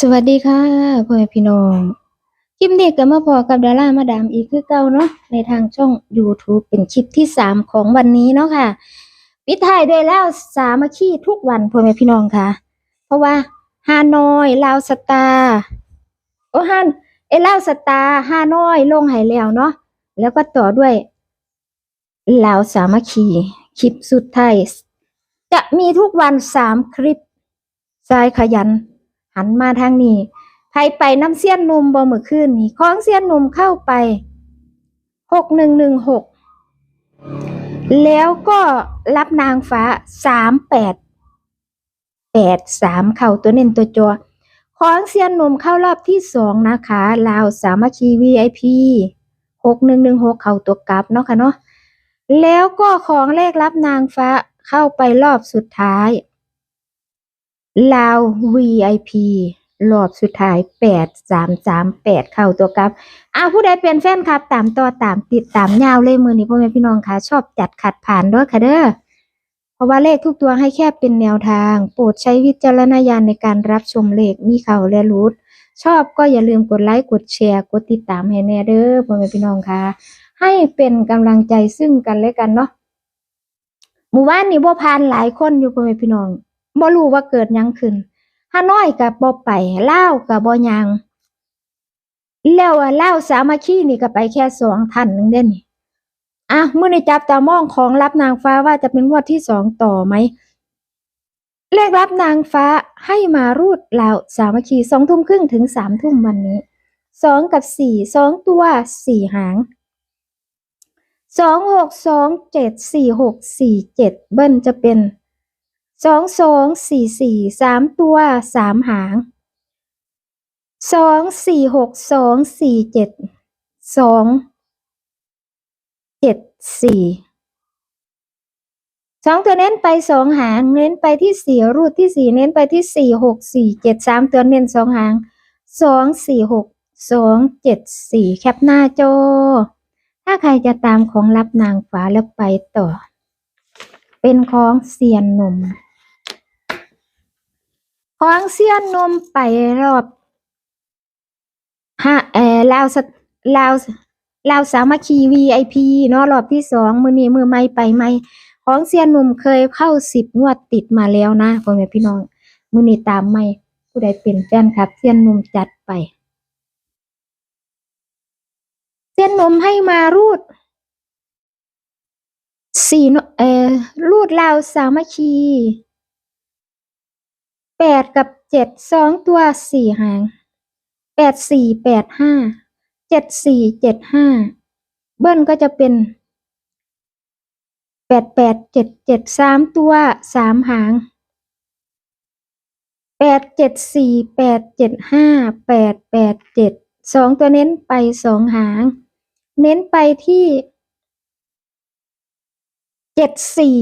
สวัสดีค่ะพ่อแม่พี่น้องคลิปนี้ก็มาพอกับดารามาดามอีกคือเก่าเนาะในทางช่อง YouTube เป็นคลิปที่สามของวันนี้เนาะค่ะปิดท้ายด้วยแล้วสามัคคีทุกวันพ่อแม่พี่น้องค่ะ เพราะว่าฮานอยลาวสตาร์โอ้ฮันเอลาวสตาร์ฮานอยลงหายแล้วเนาะแล้วก็ต่อด้วยลาวสามัคคีคลิปสุดท้ายจะมีทุกวันสามคลิปสายขยัน หันมาทางนี้ไผไปน้ำเสี้ยนนุ่มบ่เมื่อคืนนี่ของเสี้ยนนุ่มเข้าไปหกหนึ่งหนึ่งหกแล้วก็รับนางฟ้าสามแปดแปดสามเข่าตัวเน้นตัวจอของเซียนหนุ่มเข้ารอบที่สองนะคะลาวสามัคคี VIP หกหนึ่งหนึ่งหกเข่าตัวกลับเนาะค่ะเนาะแล้วก็ของเลขรับนางฟ้าเข้าไปรอบสุดท้าย ลาว VIP รอบสุดท้ายแปดสามสามแปดเข้าตัวกับอ้าวผู้ใดเป็นแฟนคลับ ตามต่อตามติดตามยาวเลยมือนี้พ่อแม่พี่น้องค่ะชอบจัดขัดผ่านด้วยค่ะเด้อเพราะว่าเลขทุกตัวให้แค่เป็นแนวทาง โปรดใช้วิจารณญาณในการรับชมเลขมีเข่าและรูดชอบก็อย่าลืมกดไลค์กดแชร์กดติดตามให้แน่เด้อพ่อแม่พี่น้องค่ะให้เป็นกำลังใจซึ่งกันและกันเนาะหมู่บ้านนี้บ่พานหลายคนอยู่พ่อแม่พี่น้อง บ่รู้ว่าเกิดยังขึ้นฮานอยกับบ่ไปเลาวกับบ่ยัง แล้วอะลาวสามัคคีนี่ก็ไปแค่สองท่านหนึงเด้นี่อะมื้อในจับตามองของรับนางฟ้าว่าจะเป็นงวดที่สองต่อไหมเลขรับนางฟ้าให้มารูดลาวสามัคคีสองทุ่มครึ่งถึงสามทุ่มวันนี้สองกับสี่สองตัวสี่หางสองหกสองเจ็ดสี่หกสี่เจ็ดเบิ้ลจะเป็น สองสองสี่สี่สามตัวสามหางสองสี่หกสองสี่เจ็ดสองเจ็ดสี่สองตัวเน้นไปสองหาง เน้นไปที่สี่รูดที่สี่เน้นไปที่สี่หกสี่เจ็ดสามตัวเน้นสองหางสองสี่หกสองเจ็ดสี่แคปหน้าจอถ้าใครจะตามของรับนางฟ้าแล้วไปต่อ เป็นของเซียนหนุ่ม ของเซียนนมไปรอบฮะเออลาวสลาวลาวสามัคคี VIP เนาะรอบที่สองมือนี้มือไม่ไปไม่ของเซียนนมเคยเข้าสิบงวดติดมาแล้วนะพ่อแม่พี่น้องมือนี้ตามไม่ผู้ใดเป็นแฟนครับเซียนนมจัดไปเซียนนมให้มารูดสี่เนอะเออรูดลาวสามัคคี แปดกับเจ็ดสองตัวสี่หางแปดสี่แปดห้าเจ็ดสี่เจ็ดห้าเบิ้ลก็จะเป็นแปดแปดเจ็ดเจ็ดสามตัวสามหางแปดเจ็ดสี่แปดเจ็ดห้าแปดแปดเจ็ดสองตัวเน้นไปสองหาง เน้นไปที่เจ็ดสี่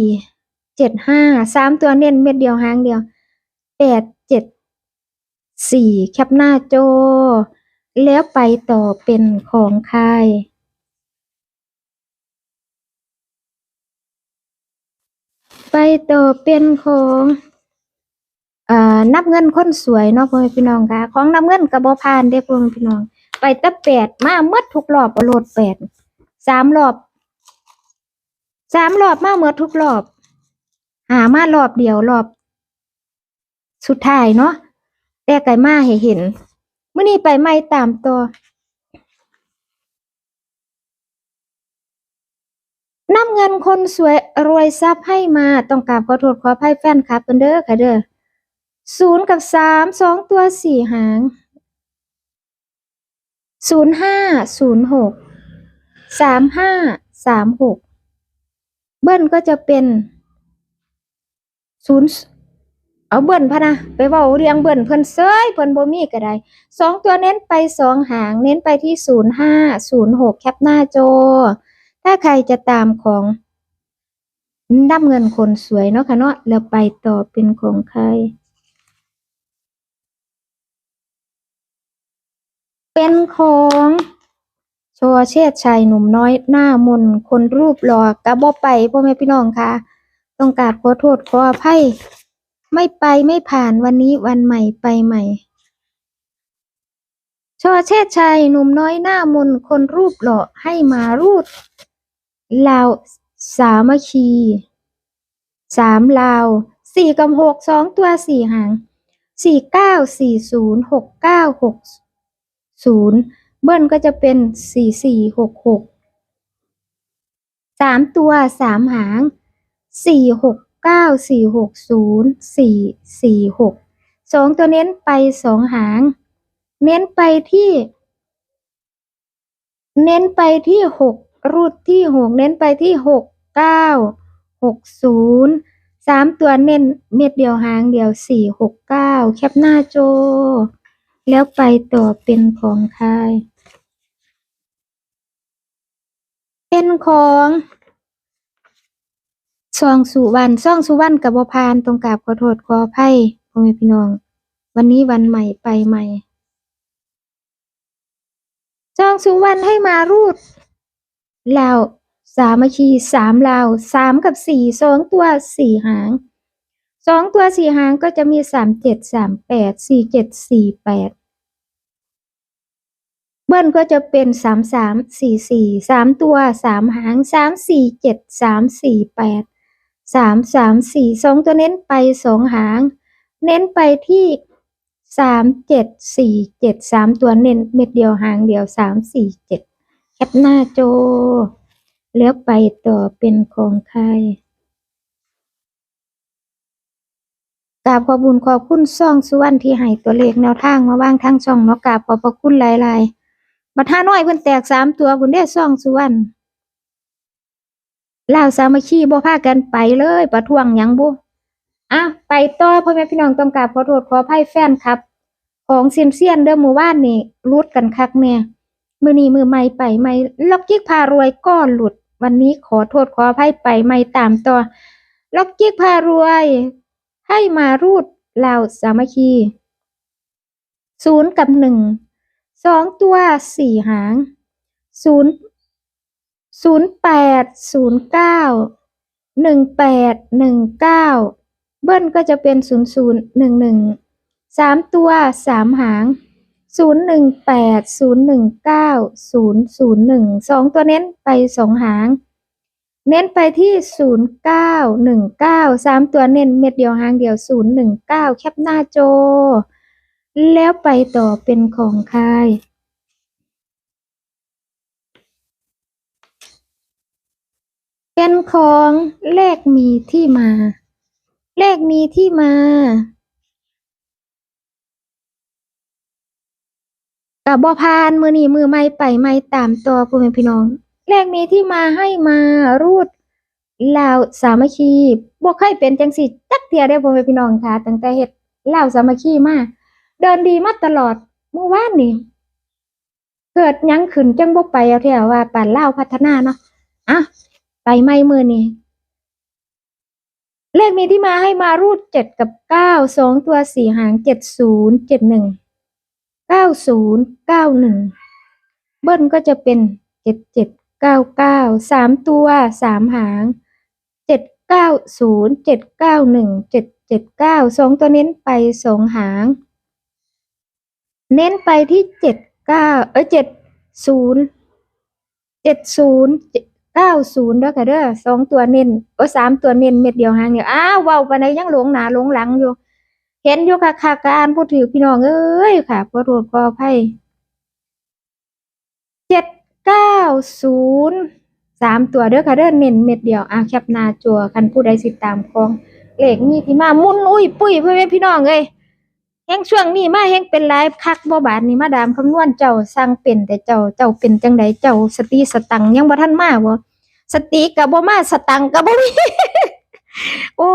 เจ็ดห้าสามตัวเน้นเม็ดเดียวหางเดียว แปดเจ็ดสี่แคปหน้าโจแล้วไปต่อเป็นของใครไปต่อเป็นของเอ่อนับเงินคนสวยเนาะพ่อแม่พี่น้องค่ะ ของนับเงินกับบพานเด้พ่อแม่พี่น้อง ไปตั้แปดมาเมื่อทุกรอบโหลดแปดสามรอบสามรอบมาเมื่อทุกรอบหามารอบเดียวรอบ สุดท้ายเนาะแต่ไก่มาให้เห็นเมื่อนี้ไปไม่ตามตัวนำเงินคนสวยรวยทรัพย์ให้มาต้องกาบขอโทษขออภัยแฟนคลับกันเด้อค่ะเด้อศูนย์กับสามสองตัวสี่หางศูนย์ห้าศูนย์หกสามห้าสามหกเบิ้ลก็จะเป็นศูนย์ เอาเบิ้ลพะนะไปเว้าเรียงเบิ้ลเพิ่นเซยเพิ่นบ่มีก็ได้สองตัวเน้นไปสองหาง เน้นไปที่ศูนย์ห้าศูนย์หกแคปหน้าจอ ถ้าใครจะตามของนับเงินคนสวยเนาะค่ะเนาะแล้วไปต่อเป็นของใคร เป็นของโชวเชษชัยหนุ่มน้อยหน้ามนคนรูปหล่อกระบ่ไปพ่อแม่พี่น้องค่ะ ต้องกาบขอโทษขออภัย ไม่ไปไม่ผ่านวันนี้วันใหม่ไปใหม่ ชอเชษชัยหนุ่มน้อยหน้ามนคนรูปหล่อให้มารูดลาวสามัคคีสามลาวสี่กับหกสองตัวสี่หางสี่เก้าสี่ศูนย์หกเก้าหกศูนย์เบิ้ลก็จะเป็นสี่สี่หกหกสามตัวสามหางสี่หก เก้าสี่หกศูนย์สี่สี่หกสองตัวเน้นไปสองหาง เน้นไปที่ เน้นไปที่หกรูดที่หกเน้นไปที่หกเก้าหกศูนย์สามตัวเน้นเม็ดเดียวหางเดียวสี่หกเก้าแคปหน้าโจ แล้วไปต่อเป็นของใครเป็นของ ซองสุวรรณซองสุวรรณกับบพานตรงกราบขอโทษขออภัยพ่อแม่พี่น้อง วันนี้วันใหม่ไปใหม่จองสุวรรณให้มารูดลาวสามัคคีสามลาวสามกับสี่สองตัวสี่หางสองตัวสี่หางก็จะมีสามเจ็ดสามแปดสี่เจ็ดสี่แปดเบิ้ลก็จะเป็นสามสามสี่สี่สามตัวสามหางสามสี่เจ็ดสามสี่แปด สามสามสี่สองตัวเน้นไปสองหาง เน้นไปที่สามเจ็ดสี่เจ็ดสามตัวเน้นเม็ดเดียวหางเดียวสามสี่เจ็ดแคปหน้าโจ แล้วไปต่อเป็นของใครกราบขอบุญขอบคุณซ่องสุวรรณที่ให้ตัวเลขแนวทางมาว่างทางช่องเนาะกราบขอบพระคุณหลายๆบัดท่าน้อยเพิ่นแตกสามตัวบุญได้ซ่องสุวรรณ ลาวสามัคคีบ่พากันไปเลยประท้วงหยังบุอะไปต่อพ่อแม่พี่น้องต้องกราบขอโทษขออภัยแฟนครับ ของเซียนเซียนเด้อหมู่บ้านนี่รุดกันคักแน่มือนี้มือใหม่ไปใหม่ล็อกจิกพารวยก็หลุด วันนี้ขอโทษขออภัยไปใหม่ตามต่อล็อกจิกพารวย ให้มารูดลาวสามัคคีศูนย์กับหนึ่งสองตัวสี่หางศูนย์ ศูนย์แปดศูนย์เก้าหนึ่งแปดหนึ่งเก้าเบิ้ลก็จะเป็นศูนย์ศูนย์หนึ่งหนึ่งสามตัวสามหางศูนย์หนึ่งแปดศูนย์หนึ่งเก้าศูนย์ศูนย์หนึ่งสองตัวเน้นไปสองหาง เน้นไปที่ศูนย์เก้าหนึ่งเก้าสามตัวเน้นเม็ดเดียวหางเดียวศูนย์หนึ่งเก้าแคปหน้าโจ แล้วไปต่อเป็นของใคร เป็นของเลขมีที่มา เลขมีที่มา กับบอพานมือนี่มือไม่ไปไม่ตามตัวพ่อแม่พี่น้อง เลขมีที่มาให้มารูดลาวสามัคคีบ่เคยเป็นจังสิจักเทียได้พ่อแม่พี่น้องค่ะ ตั้งแต่เฮ็ดลาวสามัคคีมาเดินดีมาตลอดเมื่อวานนี่เกิดยังขึ้นจังบ่ไปเอาแถวว่าป่านลาวพัฒนาเนาะอะ ไปไม่มือนี่เลขมีที่มาให้มารูดเจ็ดกับเก้าสองตัวสี่หางเจ็ดศูนย์เจ็ดหนึ่งเก้าศูนย์เก้าหนึ่งเบิ้ลก็จะเป็นเจ็ดเจ็ดเก้าเก้าสามตัวสามหางเจ็ดเก้าศูนย์เจ็ดเก้าหนึ่งเจ็ดเจ็ดเก้าสองตัวเน้นไปสองหาง เน้นไปที่เจ็ดเก้าเออเจ็ดศูนย์เจ็ดศูนย์ เก้าศูนย์เด้อค่ะเด้อสองตัวเน้นโอ้สามตัวเน้นเม็ดเดียวหางเดียวอ้าวเว้าปานยังหลงหนาหลงหลังอยู่ เห็นอยู่ค่ะค่ะการพูดถือพี่น้องเอ้ยค่ะขอโทษขออภัยเจ็ดเก้าศูนย์สามตัวเด้อค่ะเด้อเน้นเม็ดเดียวอะแคปหน้าจัวคันผู้ใดสิตามของเลขนี่ที่มามุนอุ้ยปุ้ยเพื่อนพี่น้องเอ้ย แห่งช่วงนี้มาแห่งเป็นหลายคักบ่บาดนี้มาดามคำนวณเจ้าสร้างเป็นแต่เจ้าเจ้าเป็นจังใดเจ้าสติสตังยังบ่ทันมาบ่สติก็บ่มาสตังก็บ่มีโอ้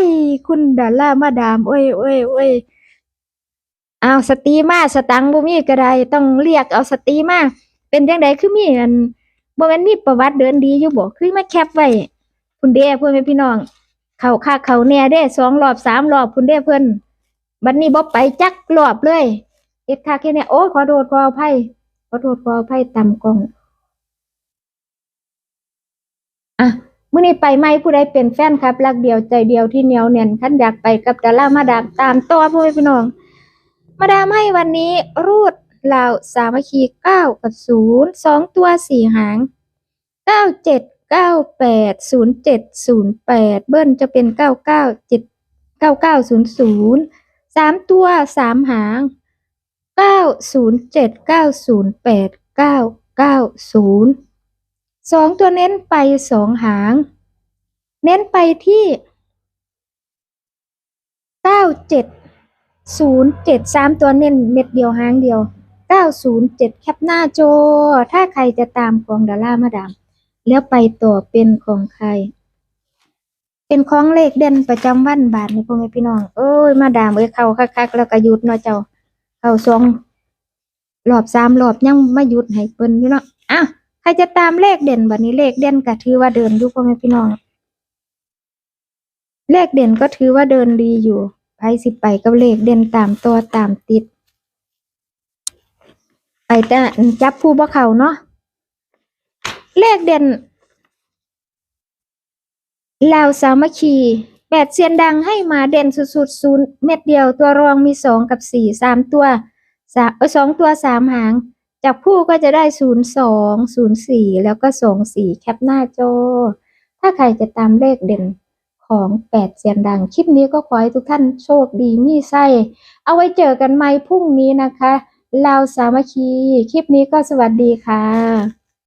ย คุณดาล่ามาดาม โอ้ยโอ้ยโอ้ยเอาสติมาสตังบ่มีก็ได้ต้องเรียกเอาสติมาเป็นจังไดคือมีอันบ่แม่นมีประวัติเดินดีอยู่บ่คือมาแคปไว้คุณเด้เพื่อนพี่น้อง เขาค่าเขาแน่เด้สองรอบสามรอบคุณเด้เพิ่อน บัดนี้บ่ไปจักรอบเลยเฮ็ดค่าแค่เนี้ยโอ้ยขอโทษขออภัยขอโทษขออภัยตามกล้องอะมื่อนี้ไปไหมผู้ใดเป็นแฟนครับรักเดียวใจเดียวที่เหนียวแน่นคันอยากไปกับดารามาดามตามต่อพ่อพี่น้อง มาดามให้วันนี้รูดลาวสามัคคีเก้ากับศูนย์สองตัวสี่หางเก้าเจ็ดเก้าแปดศูนย์เจ็ดศูนย์แปดเบิ้ลจะเป็นเก้าเก้าเจ็ดเก้าเก้าศูนย์ศูนย์ สามตัวสามหางเก้าศูนย์เจ็ดเก้าศูนย์แปดเก้าเก้าศูนย์สองตัวเน้นไปสองหาง เน้นไปที่เก้าเจ็ดศูนย์เจ็ดสามตัวเน้นเม็ดเดียวหางเดียวเก้าศูนย์เจ็ดแคปหน้าโจ ถ้าใครจะตามของดารามาดาม แล้วไปต่อเป็นของใคร เป็นของเลขเด่นประจำวันบาทนี่พ่อแม่พี่น้องเอ้ยมาดามเอ้ยเข้าคักๆแล้วก็หยุดเนาะเจ้าเข้าสองรอบสามรอบยังไม่หยุดให้เปิ้นอยู่เนาะอ้าวใครจะตามเลขเด่นบัดนี้เลขเด่นก็ถือว่าเดินอยู่พ่อแม่พี่น้อง เลขเด่นก็ถือว่าเดินดีอยู่ไปสิไปกับเลขเด่นตามตัวตามติด ไปแต่จับผู้บ่เขาเนาะเลขเด่น ลาวสามัคคีแปดเซียนดังให้มาเด่นสุดๆศูนย์เม็ดเดียวตัวรองมีสองกับสี่สามตัวสามเอ้ยสองตัวสามหางจับคู่ก็จะได้ศูนย์สองศูนย์สี่แล้วก็สองสี่แคปหน้าจอ ถ้าใครจะตามเลขเด่นของแปดเสียนดัง คลิปนี้ก็ขอให้ทุกท่านโชคดีมีไส้เอาไว้เจอกันใหม่พรุ่งนี้นะคะลาวสามัคคี คลิปนี้ก็สวัสดีค่ะ